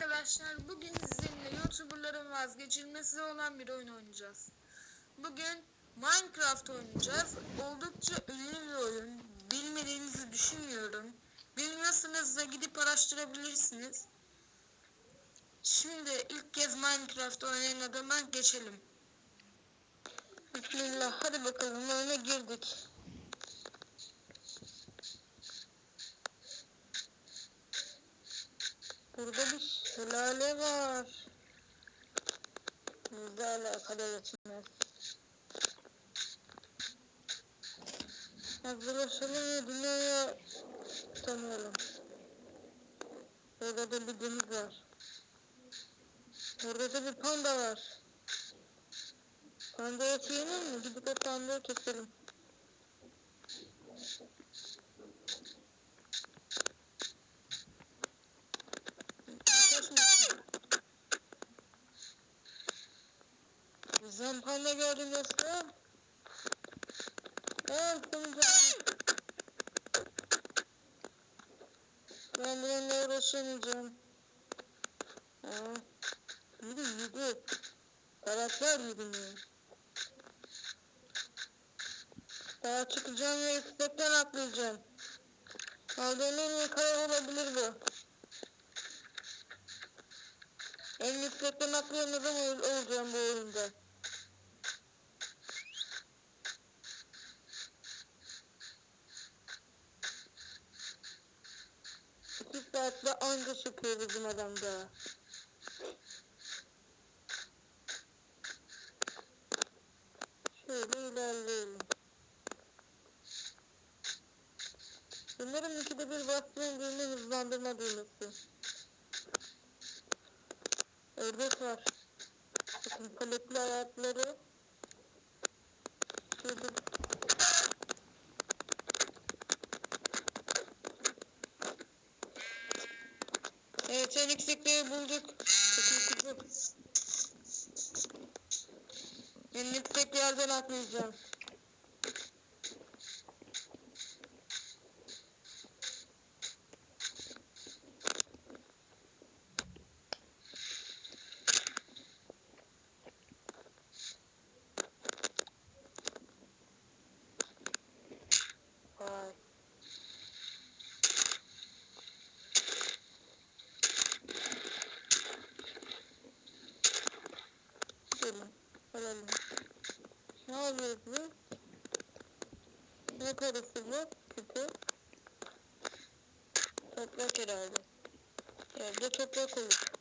arkadaşlar. Bugün sizinle YouTuber'ların vazgeçilmesi olan bir oyun oynayacağız. Bugün Minecraft oynayacağız. Oldukça ünlü bir oyun. Bilmediğinizi düşünmüyorum. Bilmiyorsanız da gidip araştırabilirsiniz. Şimdi ilk kez Minecraft oynayan adama geçelim. Bismillah hadi bakalım oyuna girdik. Burada bir şelale var. Bizle alakalı geçmez. Hazırlaşalım ve dünyaya tanıyalım. Burada da bir deniz var. Burada da bir panda var. Panda eti yenir mi? Gidip o pandayı keselim. Kaçmasın. Bizden panda gördüm dostum. Evet, tamam Ben uğraşamayacağım. Ha. Yürü yürü. Karakter yürümüyor. Daha çıkacağım ve istekten atlayacağım. Aldığım en iyi karar olabilir bu. En yüksekten atlayan adam ol- olacağım bu oyunda. İki saatte anca çıkıyor bizim adam. Şöyle ilerleyelim. Bunların ikide bir bastığım düğme hızlandırma düğmesi. Ördek var. Bakın paletli ayakları. Şurada. Evet en yüksekleri bulduk. Çekil kızım. En yüksek yerden atlayacağım. Vay. Alalım. Ne oluyor bu? Ne karısı bu? Küpü. Toprak herhalde. Evde toprak olur.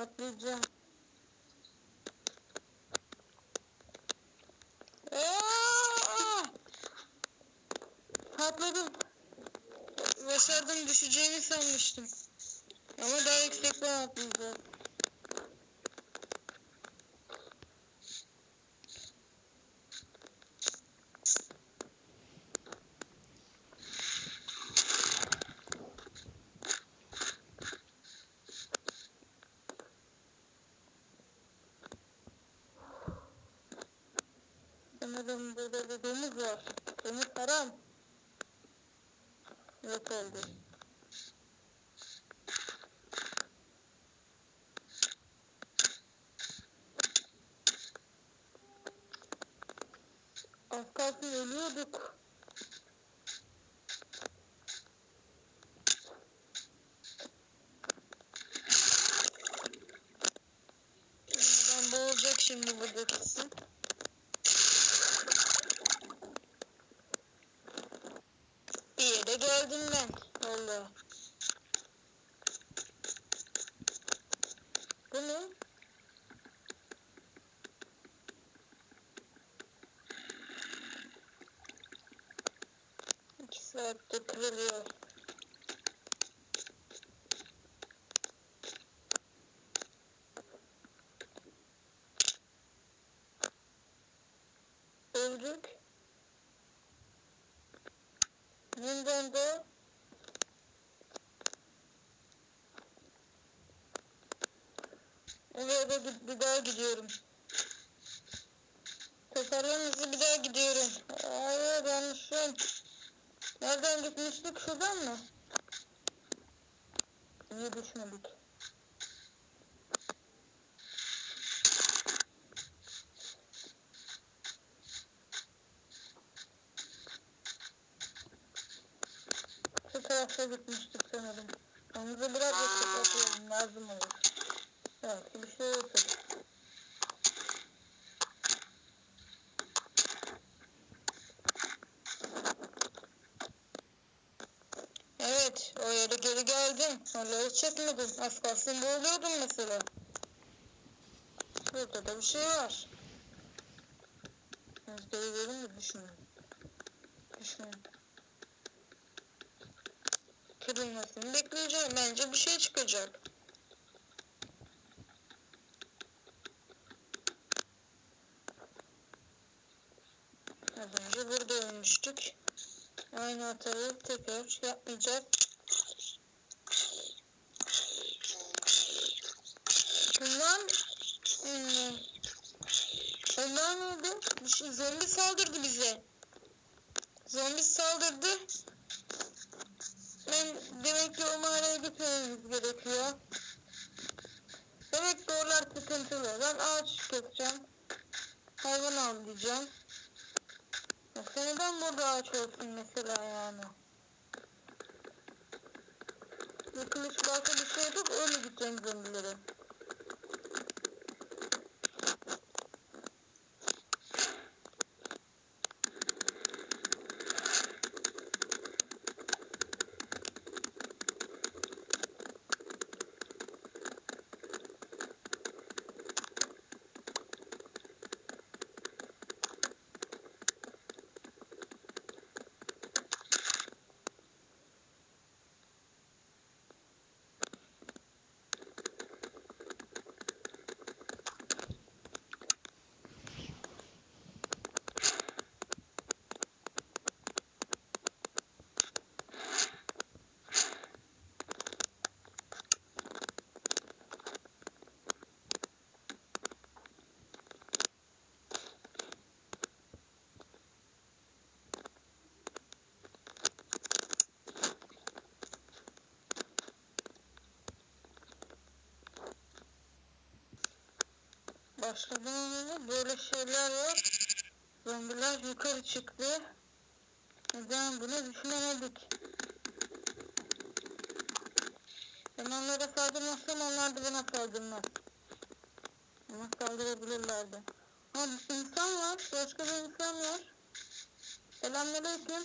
Atlayacağım. Atladım. Başardım düşeceğimi sanmıştım. Ama daha yüksekten atlayacağım. Sanırım burada domuz var. Domuz haram. Yok oldu. Az kalsın ölüyorduk. Ben boğulacak şimdi burada kesin. Bir yere geldim ben. Valla. Bu ne? Çocuk? Yeniden de Oraya da bir daha gidiyorum. Toparlanınca bir daha gidiyorum. Hayır yanlışım. Nereden gitmiştik? Şuradan mı? Niye düşmedik? Şu tarafta gitmiştik sanırım. Onu biraz destek atıyorum. Lazım olur. Belki bir şey olursa. Evet, o geldim. Onları çekmedim. Az kalsın boğuluyordum mesela. Burada da bir şey var. Rüzgarı verin mi düşünün. Düşünün. Kırılmasını bekleyeceğim. Bence bir şey çıkacak. Az önce burada ölmüştük. Aynı hatayı tekrar yapmayacağız. Bunlar hmm, onlar neydi? Bir şey, zombi saldırdı bize. Zombi saldırdı. Ben demek ki o mağaraya gitmemiz gerekiyor. Demek ki oralar sıkıntılı. Ben ağaç keseceğim. Hayvan avlayacağım. Yoksa neden burada ağaç olsun mesela yani? Bir kılıç balta bir şey öyle gideceğim zombilere. Başladığımızda böyle şeyler var. Zombiler yukarı çıktı. Neden bunu düşünemedik. Ben onlara saldırmazsam onlar da bana saldırmaz. Bana saldırabilirlerdi. Ama insan var. Başka bir insan var. Selamünaleyküm.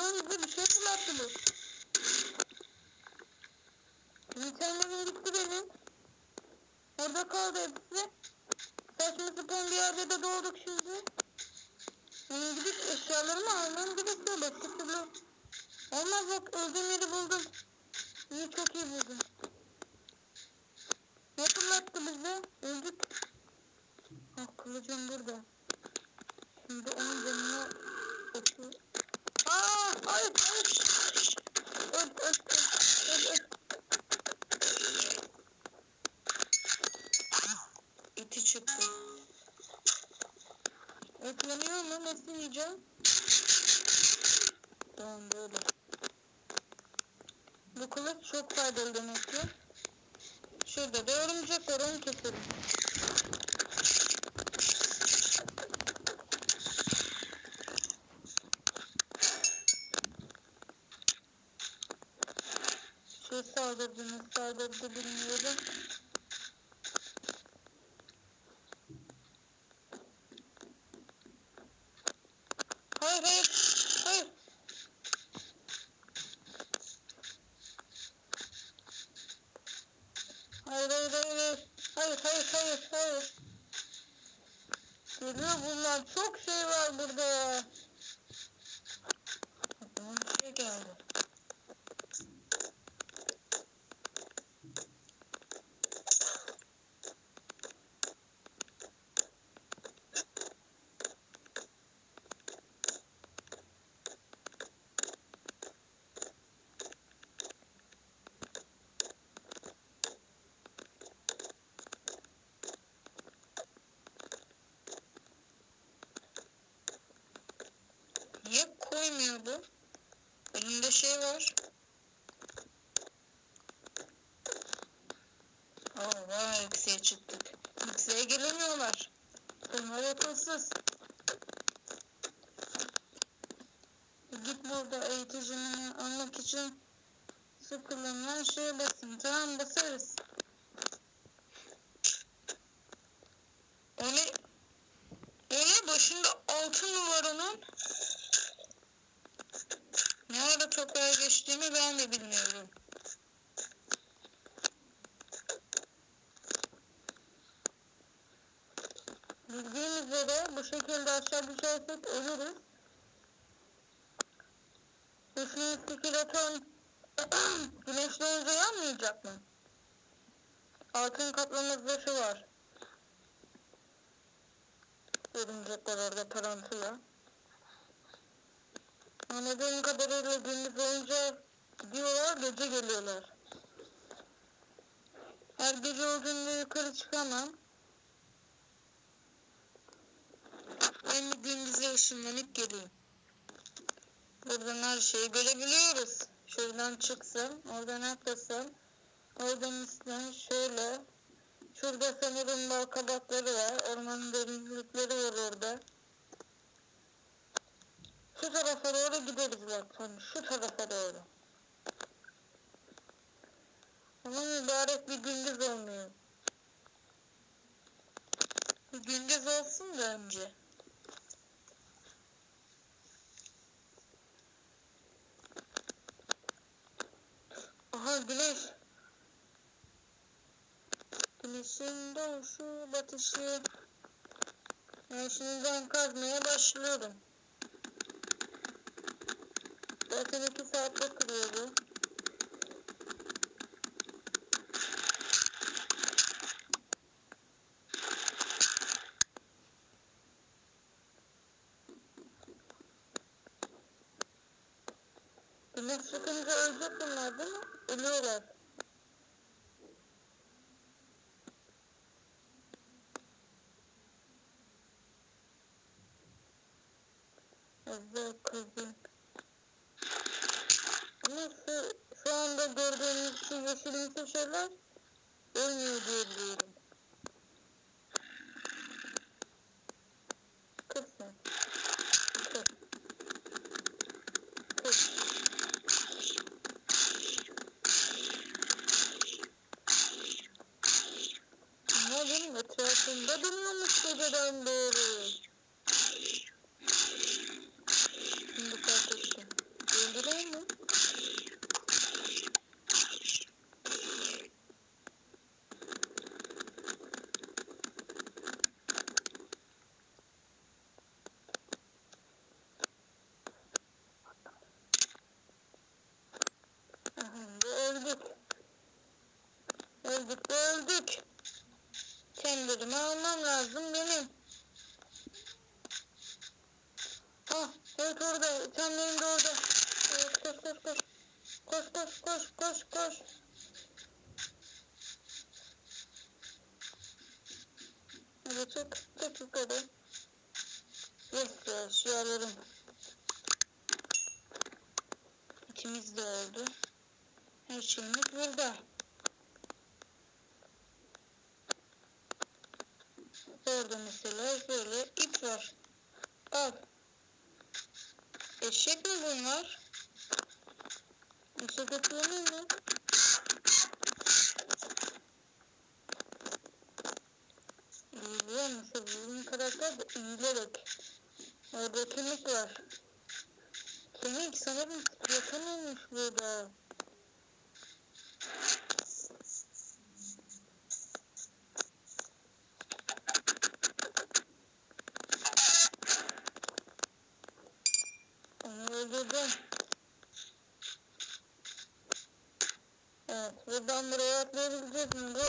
Lan bize? Bir şey fırlattı bu. İnternetim gitti benim. Orada kaldı hepsi. Saçma sapan bir yerde de doğduk şimdi. Benim gidip eşyalarımı almam gerekiyor. Başka türlü olmaz bak öldüğüm yeri buldum. İyi çok iyi buldum. Ne fırlattı bize? Öldük. Ah kılıcım burada. Şimdi onun canına oku. Aa hayır hayır. Öl öl öl öl öl. İti çıktı. Et yanıyor mu? Nasıl yiyeceğim? Tamam böyle. Bu kılıç çok faydalı demek ki. Şurada da örümcek var onu keselim. Saldırdı nasıl saldırdı bilmiyorum. Hayır hayır. Hayır hayır hayır hayır. Hayır hayır hayır hayır. Geliyor bunlar. Çok şey var burada ya. Aklıma bir şey geldi. Elimde şey var. Oo, vay yükseğe çıktık. Yükseğe gelemiyorlar. Bunlar akılsız. Git burada eğiticini almak için su kullanılan şeye basın. Tamam basarız. O ne? O ne? Başında altın mı var onun? Ne ara toprağa geçtiğimi ben de bilmiyorum. Bildiğim üzere bu şekilde aşağı düşersek ölürüz. Düşünün skeleton güneşle önce yanmayacak mı? Altın kaplama zırhı var. Örümcek var orada tarantula. Anladığım kadarıyla gündüz olunca gidiyorlar, gece geliyorlar. Her gece olduğunda yukarı çıkamam. Ben de gündüze ışınlanıp geleyim. Buradan her şeyi görebiliyoruz. Şuradan çıksam, oradan atlasam, oradan üstten şöyle. Şurada sanırım bal kabakları var. Ormanın derinlikleri var orada. Şu tarafa doğru gideriz bak sonra. Şu tarafa doğru. Ama mübarek bir gündüz olmuyor. Bir gündüz olsun da önce. Aha güneş. Güneşin doğuşu batışı. Ben şimdiden kazmaya başlıyorum. Zaten iki saatte kırıyordu. Güneş çıkınca ölecek bunlar? Ölüyorlar. Hızlı kızım. Ama şu, şu anda gördüğünüz şu yeşilimsi şeyler ölmüyor diye biliyorum. Kır sen. Kır. Kır. Ama benim etrafımda durmamış geceden beri. Şimdi fark ettim. Öldüreyim mi? Aha, da öldük. Öldük de öldük. Kendilerimi almam lazım benim. Ah, evet orada. Kendilerim de orada. Evet, koş koş koş. Koş koş koş koş koş. Hadi çık yukarı. Yes, yaşıyorum. İkimiz de öldü. Her şeyimiz burada. Orada mesela böyle ip var. Al. Eşek mi bunlar? Eşek atlanıyor mu? İyiliyor mesela bizim karakter de eğilerek. Orada kemik var. Kemik sanırım yakın olmuş burada.